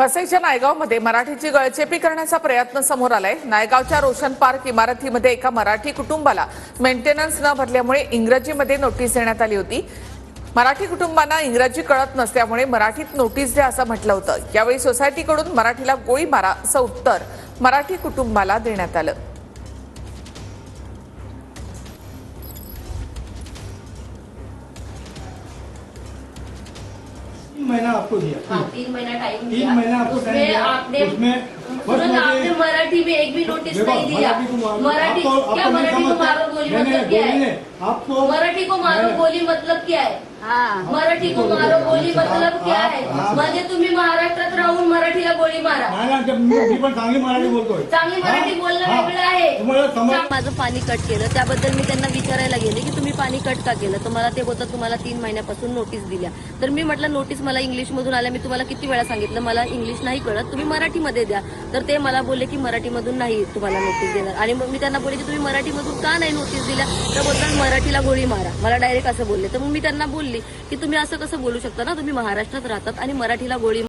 वसईच्या नायगावमध्ये मराठीची गळचेपी करण्याचा प्रयत्न समोर आलाय. नायगावच्या रोशन पार्क इमारतीमध्ये एका मराठी कुटुंबाला मेंटेनन्स न भरल्यामुळे इंग्रजीमध्ये नोटीस देण्यात आली होती. मराठी कुटुंबांना इंग्रजी कळत नसल्यामुळे मराठीत नोटीस द्या असं म्हटलं होतं. यावेळी सोसायटीकडून मराठीला गोळी मारा असं उत्तर मराठी कुटुंबाला देण्यात आलं. महीना आपको दिया हाँ तीन महीना टाइम तीन महीना आपको उसमें आपने उसमें मराठी में एक भी नोटिस नहीं दिया। मराठी क्या मराठी को मारो गोली मतलब क्या है? आपको मराठी को मारो गोली मतलब क्या है? हा। मराठी को मारो गोली मतलब क्या है? म्हणजे तुम्ही महाराष्ट्रात राहून मराठीला गोळी मारा। चांगली मराठी बोलतोय. चांगली मराठी हा? माझं पाणी कट केलं. त्याबद्दल मी त्यांना विचारायला गेले की तुम्ही पाणी कट का केलं? तर मला ते बोलतात तुम्हाला तीन महिन्यापासून नोटीस दिल्या. तर मी म्हटलं नोटीस मला इंग्लिश मधून आल्या. मी तुम्हाला किती वेळा सांगितलं? मला इंग्लिश नाही कळत. तुम्ही मराठीमध्ये द्या. तर ते मला बोलले की मराठीमधून नाही तुम्हाला नोटीस देणार. आणि मग मी त्यांना बोलले की तुम्ही मराठीमधून का नाही नोटीस दिल्या? तर बोलतात मराठीला गोळी मारा. मला डायरेक्ट असं बोलले. तर मग मी त्यांना बोलली की तुम्ही असं कसं बोलू शकता ना? तुम्ही महाराष्ट्रात राहतात आणि मराठीला गोळी